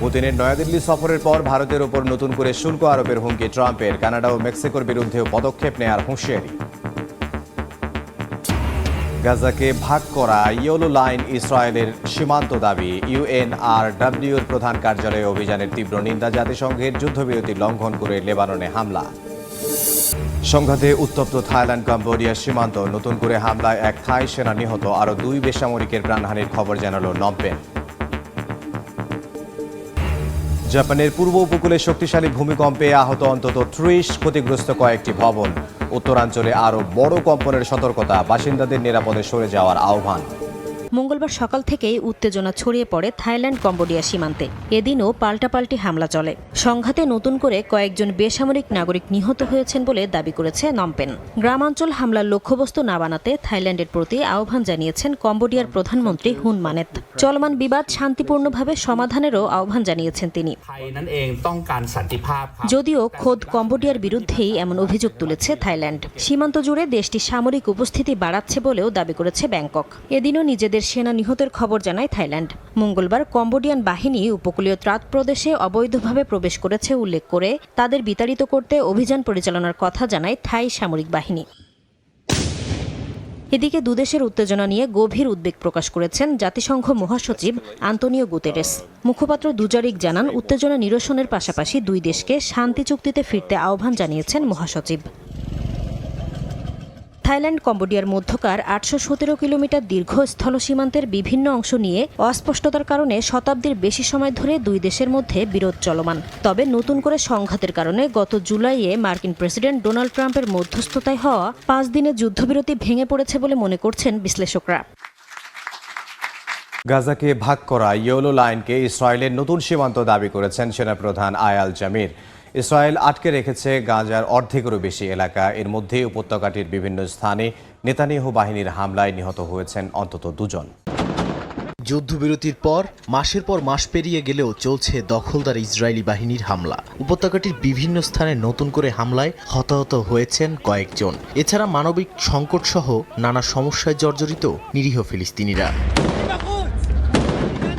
পুতিনের নয়াদিল্লি সফরের পর ভারতের ওপর নতুন করে শুল্ক আরোপের হুমকি ট্রাম্পের। কানাডা ও মেক্সিকোর বিরুদ্ধেও পদক্ষেপ নেয়ার হুঁশিয়ারি। গাজাকে ভাগ করা ইয়েলো লাইন ইসরায়েলের সীমান্ত দাবি। ইউএনআরডব্লিউর প্রধান কার্যালয়ে অভিযানের তীব্র নিন্দা জাতিসংঘের যুদ্ধবিরতি লঙ্ঘন করে লেবাননে হামলা। সংঘাতে উত্তপ্ত থাইল্যান্ড কম্বোডিয়ার সীমান্ত। নতুন করে হামলায় এক থাই সেনা নিহত, আরও দুই বেসামরিকের প্রাণহানির খবর জানালো নব্বেন। জাপানের পূর্ব উপকূলে শক্তিশালী ভূমিকম্পে আহত অন্তত ত্রিশ ক্ষতিগ্রস্ত কয়েকটি ভবন। উত্তরাঞ্চলে আরও বড় কম্পনের সতর্কতা বাসিন্দাদের নিরাপদে সরে যাওয়ার আহ্বান। মঙ্গলবার সকাল থেকেই উত্তেজনা ছড়িয়ে পড়ে থাইল্যান্ড, কম্বোডিয়া সীমান্তে। এদিনও পাল্টাপাল্টি হামলা চলে। সংঘাতে নতুন করে কয়েকজন বেসামরিক নাগরিক নিহত হয়েছেন বলে দাবি করেছে নমপেন। গ্রামাঞ্চল হামলার লক্ষ্যবস্তু না বানাতে থাইল্যান্ডের প্রতি আহ্বান জানিয়েছেন কম্বোডিয়ার প্রধানমন্ত্রী হুন মানেত। চলমান বিবাদ শান্তিপূর্ণভাবে সমাধানেরও আহ্বান জানিয়েছেন তিনি। যদিও খোদ কম্বোডিয়ার বিরুদ্ধেই এমন অভিযোগ তুলেছে থাইল্যান্ড। সীমান্ত জুড়ে দেশটি সামরিক উপস্থিতি বাড়াচ্ছে বলেও দাবি করেছে ব্যাংকক। এদিনও নিজেদের সেনা নিহতের খবর জানায় থাইল্যান্ড। মঙ্গলবার কম্বোডিয়ান বাহিনী উপকূলীয় ত্রাত প্রদেশে অবৈধভাবে প্রবেশ করেছে উল্লেখ করে তাদের বিতাড়িত করতে অভিযান পরিচালনার কথা জানায় থাই সামরিক বাহিনী। এদিকে দুদেশের উত্তেজনা নিয়ে গভীর উদ্বেগ প্রকাশ করেছেন জাতিসংঘ মহাসচিব আন্তোনিও গুতেরেস। মুখপাত্র দুজারিক জানান, উত্তেজনা নিরসনের পাশাপাশি দুই দেশকে শান্তি চুক্তিতে ফিরতে আহ্বান জানিয়েছেন মহাসচিব। থাইল্যান্ড, কম্বোডিয়ার মধ্যকার আটশো সতেরো কিলোমিটার দীর্ঘ স্থল সীমান্তের বিভিন্ন অংশ নিয়ে অস্পষ্টতার কারণে শতাব্দীর বেশি সময় ধরে দুই দেশের মধ্যে বিরোধ চলমান। তবে নতুন করে সংঘাতের কারণে গত জুলাইয়ে মার্কিন প্রেসিডেন্ট ডোনাল্ড ট্রাম্পের মধ্যস্থতায় হওয়া পাঁচ দিনের যুদ্ধবিরতি ভেঙে পড়েছে বলে মনে করছেন বিশ্লেষকরা। গাজাকে ভাগ করা ইয়েলো লাইনকে ইসরায়েলের নতুন সীমান্ত দাবি করেছেন সেনাপ্রধান আয়াল জামির। ইসরায়েল আটকে রেখেছে গাজার অর্ধেকেরও বেশি এলাকা। এর মধ্যে উপত্যকাটির বিভিন্ন স্থানে নেতানিয়াহু বাহিনীর হামলায় নিহত হয়েছেন অন্তত দুজন। যুদ্ধবিরতির পর, মাসের পর মাস পেরিয়ে গেলেও চলছে দখলদার ইসরায়েলি বাহিনীর হামলা। উপত্যকাটির বিভিন্ন স্থানে নতুন করে হামলায় হতাহত হয়েছেন কয়েকজন। এছাড়া মানবিক সংকটসহ নানা সমস্যায় জর্জরিত নিরীহ ফিলিস্তিনিরা।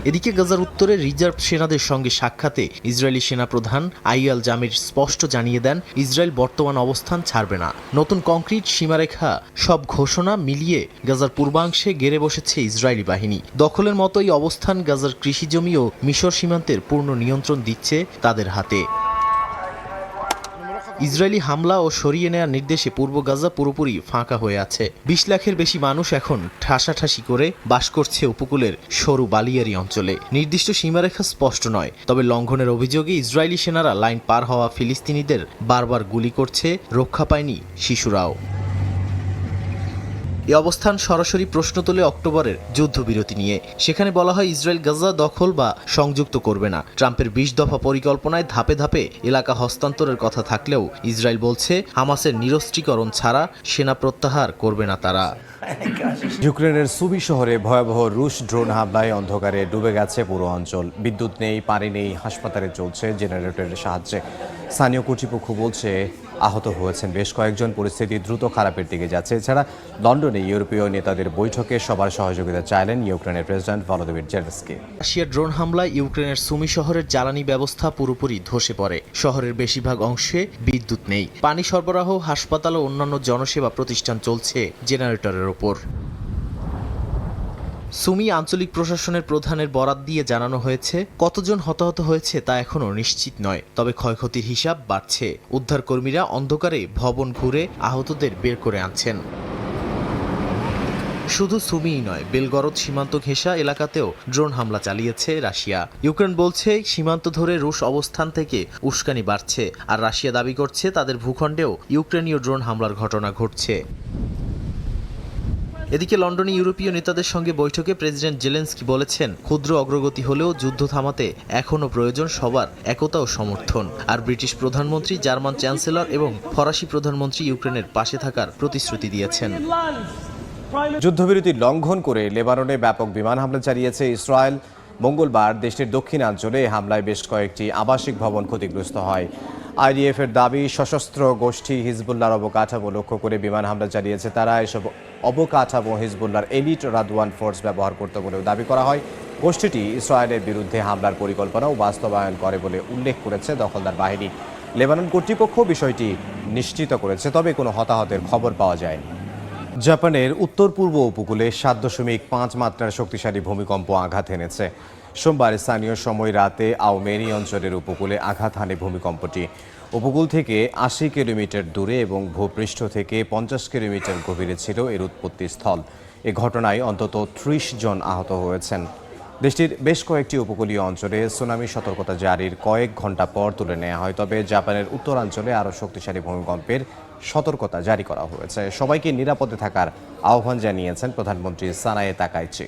এদিকে গাজার উত্তরে রিজার্ভ সেনাদের সঙ্গে সাক্ষাতে ইসরায়েলি সেনাপ্রধান আইয়াল জামির স্পষ্ট জানিয়ে দেন, ইসরায়েল বর্তমান অবস্থান ছাড়বে না। নতুন কংক্রিট সীমারেখা, সব ঘোষণা মিলিয়ে গাজার পূর্বাংশে গেড়ে বসেছে ইসরায়েলি বাহিনী। দখলের মতোই অবস্থান গাজার কৃষিজমি ও মিশর সীমান্তের পূর্ণ নিয়ন্ত্রণ দিচ্ছে তাদের হাতে। ইসরায়েলি হামলা ও সরিয়ে নেওয়ার নির্দেশে পূর্ব গাজা পুরোপুরি ফাঁকা হয়ে আছে। বিশ লাখের বেশি মানুষ এখন ঠাসাঠাসি করে বাস করছে উপকূলের সরু বালিয়ারি অঞ্চলে। নির্দিষ্ট সীমারেখা স্পষ্ট নয়, তবে লঙ্ঘনের অভিযোগে ইসরায়েলি সেনারা লাইন পার হওয়া ফিলিস্তিনিদের বারবার গুলি করছে, রক্ষা পায়নি শিশুরাও। এ অবস্থান সরাসরি প্রশ্ন তোলে অক্টোবরের যুদ্ধবিরতি নিয়ে। সেখানে বলা হয় ইসরায়েল গাজা দখল বা সংযুক্ত করবে না। ট্রাম্পের বিশ দফা পরিকল্পনায় ধাপে ধাপে এলাকা হস্তান্তরের কথা থাকলেও ইসরায়েল বলছে, হামাসের নিরস্ত্রীকরণ ছাড়া সেনা প্রত্যাহার করবে না তারা। ইউক্রেনের সুবি শহরে ভয়াবহ রুশ ড্রোন হামলায় অন্ধকারে ডুবে গেছে পুরো অঞ্চল। বিদ্যুৎ নেই, পানি নেই, হাসপাতালে চলছে জেনারেটরের সাহায্যে। স্থানীয় কর্তৃপক্ষ বলছে আহত হয়েছেন বেশ কয়েকজন। পরিস্থিতি দ্রুত খারাপের দিকে যাচ্ছে। এছাড়া লন্ডনে ইউরোপীয় নেতাদের বৈঠকে সবার সহযোগিতা চাইলেন ইউক্রেনের প্রেসিডেন্ট ভলোদিমির জেলেন্সকি। রাশিয়ার ড্রোন হামলায় ইউক্রেনের সুমি শহরের জ্বালানি ব্যবস্থা পুরোপুরি ধসে পড়ে। শহরের বেশিরভাগ অংশে বিদ্যুৎ নেই। পানি সরবরাহ, হাসপাতাল ও অন্যান্য জনসেবা প্রতিষ্ঠান চলছে জেনারেটরের ওপর। সুমি আঞ্চলিক প্রশাসনের প্রধানের বরাত দিয়ে জানানো হয়েছে, কতজন হতাহত হয়েছে তা এখনও নিশ্চিত নয়। তবে ক্ষয়ক্ষতির হিসাব বাড়ছে। উদ্ধারকর্মীরা অন্ধকারে ভবন ঘুরে আহতদের বের করে আনছেন। শুধু সুমিই নয়, বেলগরদ সীমান্ত ঘেঁষা এলাকাতেও ড্রোন হামলা চালিয়েছে রাশিয়া। ইউক্রেন বলছে, সীমান্ত ধরে রুশ অবস্থান থেকে উস্কানি বাড়ছে। আর রাশিয়া দাবি করছে, তাদের ভূখণ্ডেও ইউক্রেনীয় ড্রোন হামলার ঘটনা ঘটছে। এদিকে লন্ডনে ইউরোপীয় নেতাদের সঙ্গে বৈঠকে প্রেসিডেন্ট জেলেন্সকি বলেছেন, ক্ষুদ্র অগ্রগতি হলেও যুদ্ধ থামাতে এখনও প্রয়োজন সবার একতা ও সমর্থন। আর ব্রিটিশ প্রধানমন্ত্রী, জার্মান চ্যান্সেলর এবং ফরাসি প্রধানমন্ত্রী ইউক্রেনের পাশে থাকার প্রতিশ্রুতি দিয়েছেন। যুদ্ধবিরতি লঙ্ঘন করে লেবাননে ব্যাপক বিমান হামলা চালিয়েছে ইসরায়েল। মঙ্গলবার দেশটির দক্ষিণাঞ্চলে হামলায় বেশ কয়েকটি আবাসিক ভবন ক্ষতিগ্রস্ত হয়। আইডিএফ এর দাবি, সশস্ত্র গোষ্ঠী হিজবুল্লাহর অবকাঠামো লক্ষ্য করে বিমান হামলা চালিয়েছে তারা। এসব অবকাঠামো হিজবুল্লাহর এলিট রাদওয়ান ফোর্স ব্যবহার করতে বলেও দাবি করা হয়। গোষ্ঠীটি ইসরায়েলের বিরুদ্ধে হামলার পরিকল্পনাও বাস্তবায়ন করে বলে উল্লেখ করেছে দখলদার বাহিনী। লেবানন কর্তৃপক্ষ বিষয়টি নিশ্চিত করেছে, তবে কোনো হতাহতের খবর পাওয়া যায়নি। জাপানের উত্তর পূর্ব উপকূলে সাত দশমিক পাঁচ মাত্রার শক্তিশালী ভূমিকম্প আঘাত এনেছে। সোমবার স্থানীয় সময় রাতে আওমেরি অঞ্চলের উপকূলে আঘাত হানে ভূমিকম্পটি। উপকূল থেকে আশি কিলোমিটার দূরে এবং ভূপৃষ্ঠ থেকে পঞ্চাশ কিলোমিটার গভীরে ছিল এর উৎপত্তি স্থল। এ ঘটনায় অন্তত ত্রিশ জন আহত হয়েছেন। দেশটির বেশ কয়েকটি উপকূলীয় অঞ্চলে সুনামি সতর্কতা জারির কয়েক ঘণ্টা পর তুলে নেওয়া হয়, তবে জাপানের উত্তরাঞ্চলে আরও শক্তিশালী ভূমিকম্পের সতর্কতা জারি করা হয়েছে। সবাইকে নিরাপদে থাকার আহ্বান জানিয়েছেন প্রধানমন্ত্রী সানায়ে তাকাইচি।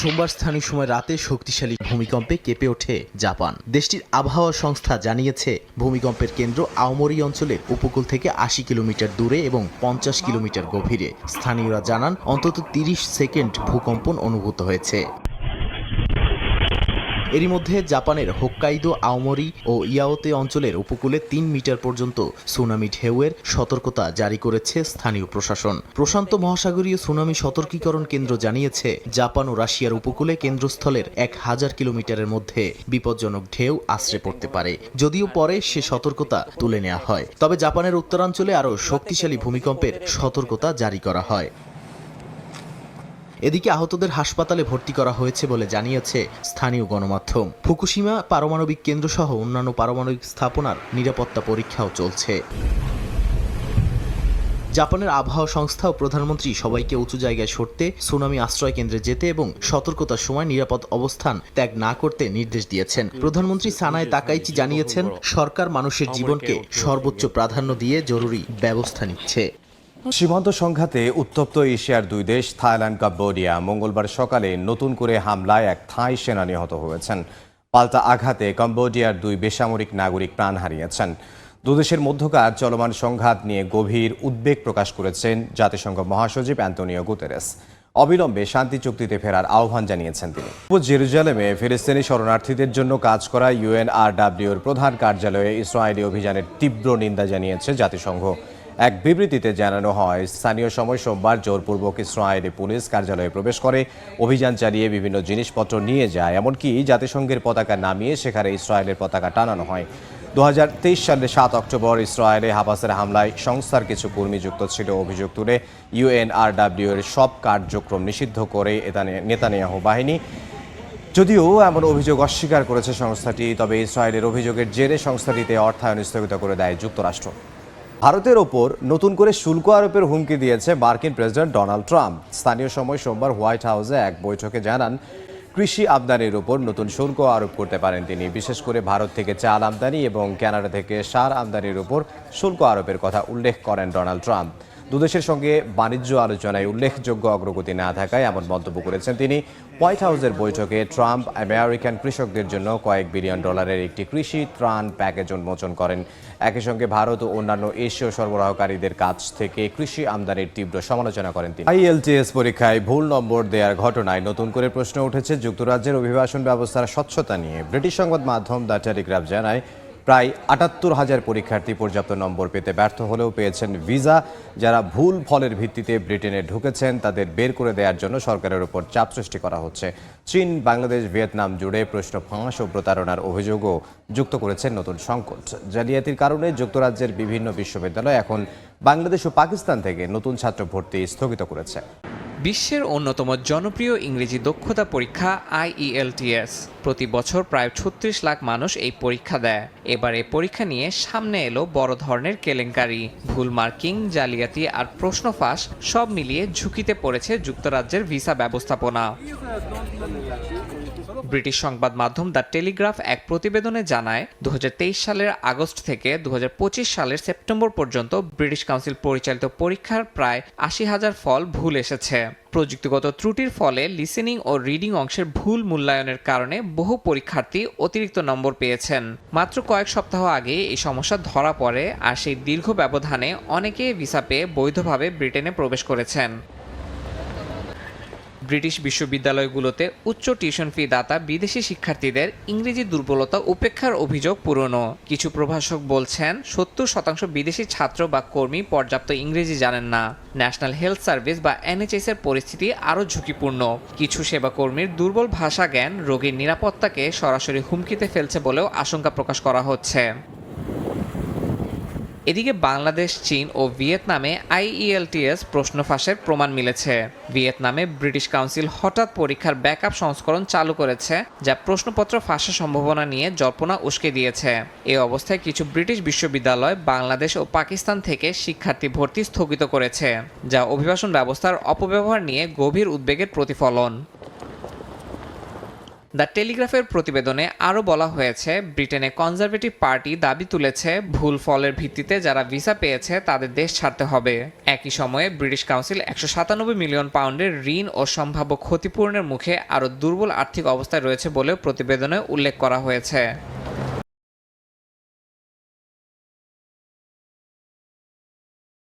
সোমবার স্থানীয় সময় রাতে শক্তিশালী ভূমিকম্পে কেঁপে ওঠে জাপান। দেশটির আবহাওয়া সংস্থা জানিয়েছে, ভূমিকম্পের কেন্দ্র আওমরি অঞ্চলের উপকূল থেকে আশি কিলোমিটার দূরে এবং পঞ্চাশ কিলোমিটার গভীরে। স্থানীয়রা জানান, অন্তত তিরিশ সেকেন্ড ভূকম্পন অনুভূত হয়েছে। এরই মধ্যে জাপানের হোক্কাইদো, আওমরি ও ইয়াওতে অঞ্চলের উপকূলে তিন মিটার পর্যন্ত সুনামি ঢেউয়ের সতর্কতা জারি করেছে স্থানীয় প্রশাসন। প্রশান্ত মহাসাগরীয় সুনামি সতর্কীকরণ কেন্দ্র জানিয়েছে, জাপান ও রাশিয়ার উপকূলে কেন্দ্রস্থলের এক হাজার কিলোমিটারের মধ্যে বিপজ্জনক ঢেউ আশ্রে পড়তে পারে। যদিও পরে সে সতর্কতা তুলে নেওয়া হয়। তবে জাপানের উত্তরাঞ্চলে আরও শক্তিশালী ভূমিকম্পের সতর্কতা জারি করা হয়। এদিকে আহতদের হাসপাতালে ভর্তি করা হয়েছে বলে জানিয়েছে স্থানীয় গণমাধ্যম। ফুকুশিমা পারমাণবিক কেন্দ্র সহ অন্যান্য পারমাণবিক স্থাপনার নিরাপত্তা পরীক্ষাও চলছে। জাপানের আবহাওয়া সংস্থা ও প্রধানমন্ত্রী সবাইকে উঁচু জায়গায় সরতে সুনামি আশ্রয় কেন্দ্রে যেতে এবং সতর্কতার সময় নিরাপদ অবস্থান ত্যাগ না করতে নির্দেশ দিয়েছেন। প্রধানমন্ত্রী সানায় তাকাইচি জানিয়েছেন, সরকার মানুষের জীবনকে সর্বোচ্চ প্রাধান্য দিয়ে জরুরি ব্যবস্থা নিচ্ছে। সীমান্ত সংঘাতে উত্তপ্ত এশিয়ার দুই দেশ, থাইল্যান্ড, কম্বোডিয়া, মঙ্গলবার সকালে নতুন করে হামলায় এক থাই সেনা নিহত হয়েছেন। পাল্টা আঘাতে কম্বোডিয়ার দুই বেসামরিক নাগরিক প্রাণ হারিয়েছেন। দুদেশের মধ্যকার চলমান সংঘাত নিয়ে গভীর উদ্বেগ প্রকাশ করেছেন জাতিসংঘ মহাসচিব অ্যান্তনিও গুতেরেস। অবিলম্বে শান্তি চুক্তিতে ফেরার আহ্বান জানিয়েছেন তিনি। জেরুজালেমে ফিলিস্তিনি শরণার্থীদের জন্য কাজ করা ইউএনআরডাব্লিউর প্রধান কার্যালয়ে ইসরায়েলি অভিযানের তীব্র নিন্দা জানিয়েছে জাতিসংঘ। এক বিবৃতিতে জানানো হয়, স্থানীয় সময় সোমবার জোরপূর্বক ইসরায়েলি পুলিশ কার্যালয়ে প্রবেশ করে, অভিযান চালিয়ে বিভিন্ন জিনিসপত্র নিয়ে যায়। এমনকি জাতিসংঘের পতাকা নামিয়ে সেখানে ইসরায়েলের পতাকা টানানো হয়। দু সালে সাত অক্টোবর ইসরায়েলে হামাসের হামলায় সংস্থার কিছু কর্মী যুক্ত ছিল। অভিযোগ তুলে ইউএনআরডাব্লিউ এর সব কার্যক্রম নিষিদ্ধ করে নেতানিয়াহু বাহিনী। যদিও এমন অভিযোগ অস্বীকার করেছে সংস্থাটি, তবে ইসরায়েলের অভিযোগের জেরে সংস্থাটিতে অর্থায়ন স্থগিত করে দেয় যুক্তরাষ্ট্র। ভারতের ওপর নতুন করে শুল্ক আরোপের হুমকি দিয়েছে মার্কিন প্রেসিডেন্ট ডোনাল্ড ট্রাম্প। স্থানীয় সময় সোমবার হোয়াইট হাউসে এক বৈঠকে জানান, কৃষি আমদানির উপর নতুন শুল্ক আরোপ করতে পারেন তিনি। বিশেষ করে ভারত থেকে চাল আমদানি এবং ক্যানাডা থেকে সার আমদানির উপর শুল্ক আরোপের কথা উল্লেখ করেন ডোনাল্ড ট্রাম্প। দুদেশের সঙ্গে বাণিজ্য আলোচনায় উল্লেখযোগ্য অগ্রগতি না থাকায় এমন মন্তব্য করেছেন তিনি। হোয়াইট হাউসের বৈঠকে ট্রাম্প আমেরিকান কৃষকদের জন্য কয়েক বিলিয়ন ডলারের একটি কৃষি ত্রাণ প্যাকেজ উন্মোচন করেন। একই সঙ্গে ভারত ও অন্যান্য এশীয় সরবরাহকারীদের কাছ থেকে কৃষি আমদানির তীব্র সমালোচনা করেন তিনি। আইএলটিএস পরীক্ষায় ভুল নম্বর দেওয়ার ঘটনায় নতুন করে প্রশ্ন উঠেছে যুক্তরাজ্যের অভিবাসন ব্যবস্থার স্বচ্ছতা নিয়ে। ব্রিটিশ সংবাদ মাধ্যম দ্য টেলিগ্রাফ জানায় প্রায় আটাত্তর হাজার পরীক্ষার্থী পর্যাপ্ত নম্বর পেতে ব্যর্থ হলেও পেয়েছেন ভিসা। যারা ভুল ফলের ভিত্তিতে ব্রিটেনে ঢুকেছেন, তাদের বের করে দেওয়ার জন্য সরকারের উপর চাপ সৃষ্টি করা হচ্ছে। চীন, বাংলাদেশ, ভিয়েতনাম জুড়ে প্রশ্ন ফাঁস ও প্রতারণার অভিযোগও যুক্ত করেছেন নতুন সংকট। জালিয়াতির কারণে যুক্তরাজ্যের বিভিন্ন বিশ্ববিদ্যালয় এখন বাংলাদেশ ও পাকিস্তান থেকে নতুন ছাত্র ভর্তি স্থগিত করেছে। বিশ্বের অন্যতম জনপ্রিয় ইংরেজি দক্ষতা পরীক্ষা আইইএলটিএস প্রতি বছর প্রায় ছত্রিশ লাখ মানুষ এই পরীক্ষা দেয়। এবার এই পরীক্ষা নিয়ে সামনে এলো বড় ধরনের কেলেঙ্কারি। ভুল মার্কিং, জালিয়াতি আর প্রশ্ন ফাঁস সব মিলিয়ে ঝুঁকিতে পড়েছে যুক্তরাজ্যের ভিসা ব্যবস্থাপনা। ব্রিটিশ সংবাদ মাধ্যম দ্য টেলিগ্রাফ এক প্রতিবেদনে জানায় দু হাজার তেইশ সালের আগস্ট থেকে দুহাজার পঁচিশ সালের সেপ্টেম্বর পর্যন্ত ব্রিটিশ কাউন্সিল পরিচালিত পরীক্ষার প্রায় আশি হাজার ফল ভুল এসেছে। প্রযুক্তিগত ত্রুটির ফলে লিসেনিং ও রিডিং অংশের ভুল মূল্যায়নের কারণে বহু পরীক্ষার্থী অতিরিক্ত নম্বর পেয়েছেন। মাত্র কয়েক সপ্তাহ আগে এই সমস্যা ধরা পড়ে আর সেই দীর্ঘ ব্যবধানে অনেকে ভিসা পেয়ে বৈধভাবে ব্রিটেনে প্রবেশ করেছেন। ব্রিটিশ বিশ্ববিদ্যালয়গুলোতে উচ্চ টিউশন ফি দাতা বিদেশি শিক্ষার্থীদের ইংরেজি দুর্বলতা উপেক্ষার অভিযোগ পুরনো। কিছু প্রভাষক বলছেন, সত্তর শতাংশ বিদেশি ছাত্র বা কর্মী পর্যাপ্ত ইংরেজি জানেন না। ন্যাশনাল হেলথ সার্ভিস বা এনএচএস এর পরিস্থিতি আরও ঝুঁকিপূর্ণ। কিছু সেবাকর্মীর দুর্বল ভাষা, জ্ঞান, রোগীর নিরাপত্তাকে সরাসরি হুমকিতে ফেলছে বলেও আশঙ্কা প্রকাশ করা হচ্ছে। এদিকে বাংলাদেশ, চীন ও ভিয়েতনামে আইইএলটিএস প্রশ্ন ফাঁসের প্রমাণ মিলেছে। ভিয়েতনামে ব্রিটিশ কাউন্সিল হঠাৎ পরীক্ষার ব্যাকআপ সংস্করণ চালু করেছে, যা প্রশ্নপত্র ফাঁসের সম্ভাবনা নিয়ে জল্পনা উস্কে দিয়েছে। এ অবস্থায় কিছু ব্রিটিশ বিশ্ববিদ্যালয় বাংলাদেশ ও পাকিস্তান থেকে শিক্ষার্থী ভর্তি স্থগিত করেছে, যা অভিবাসন ব্যবস্থার অপব্যবহার নিয়ে গভীর উদ্বেগের প্রতিফলন। দ্য টেলিগ্রাফের প্রতিবেদনে আরও বলা হয়েছে, ব্রিটেনে কনজারভেটিভ পার্টি দাবি তুলেছে ভুল ফলের ভিত্তিতে যারা ভিসা পেয়েছে তাদের দেশ ছাড়তে হবে। একই সময়ে ব্রিটিশ কাউন্সিল একশো সাতানব্বই মিলিয়ন পাউন্ডের ঋণ ও সম্ভাব্য ক্ষতিপূরণের মুখে আরও দুর্বল আর্থিক অবস্থায় রয়েছে বলেও প্রতিবেদনে উল্লেখ করা হয়েছে।